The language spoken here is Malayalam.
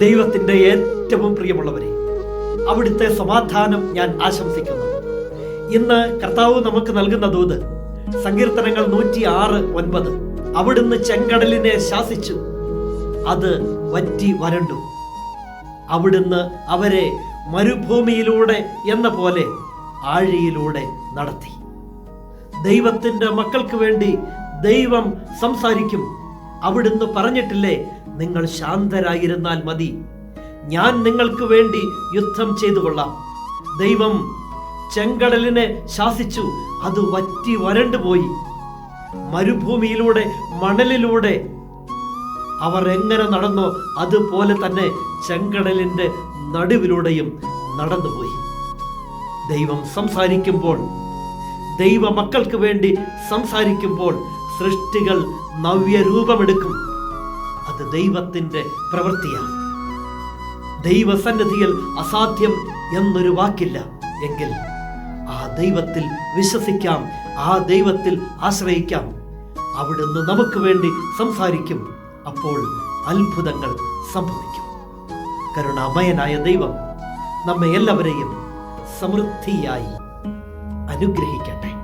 ദൈവത്തിന്റെ ഏറ്റവും പ്രിയമുള്ളവരെ അവിടുത്തെ സമാധാനം ഞാൻ ആശംസിക്കുന്നു. ഇന്ന് കർത്താവ് നമുക്ക് നൽകുന്ന ദൂത് സങ്കീർത്തനങ്ങൾ നൂറ്റി ആറ് ഒൻപത്. അവിടുന്ന് ചെങ്കടലിനെ ശാസിച്ചു അത് വറ്റി വരണ്ടു. അവിടുന്ന് അവരെ മരുഭൂമിയിലൂടെ എന്ന പോലെ ആഴിയിലൂടെ നടത്തി. ദൈവത്തിന്റെ മക്കൾക്ക് വേണ്ടി ദൈവം സംസാരിക്കും. അവിടുന്ന് പറഞ്ഞിട്ടില്ലേ നിങ്ങൾ ശാന്തരായിരുന്നാൽ മതി. ഞാൻ നിങ്ങൾക്ക് വേണ്ടി യുദ്ധം ചെയ്തു കൊള്ളാം ദൈവം ചെങ്കടലിനെ ശാസിച്ചു അത് വറ്റി വരണ്ടുപോയി മരുഭൂമിയിലൂടെ മണലിലൂടെ അവർ എങ്ങനെ നടന്നോ അതുപോലെ തന്നെ ചെങ്കടലിന്റെ നടുവിലൂടെയും നടന്നുപോയി ദൈവം സംസാരിക്കുമ്പോൾ ദൈവ മക്കൾക്ക് വേണ്ടി സംസാരിക്കുമ്പോൾ സൃഷ്ടികൾ നവ്യരൂപമെടുക്കും. അത് ദൈവത്തിന്റെ പ്രവൃത്തിയാണ്. ദൈവസന്നിധിയിൽ അസാധ്യം എന്നൊരു വാക്കില്ല. എങ്കിൽ ആ ദൈവത്തിൽ വിശ്വസിക്കാം ആ ദൈവത്തിൽ ആശ്രയിക്കാം. അവിടുന്ന് നമുക്ക് വേണ്ടി സംസാരിക്കും. അപ്പോൾ അത്ഭുതങ്ങൾ സംഭവിക്കും. കരുണാമയനായ ദൈവം നമ്മെ എല്ലാവരെയും സമൃദ്ധിയായി അനുഗ്രഹിക്കട്ടെ.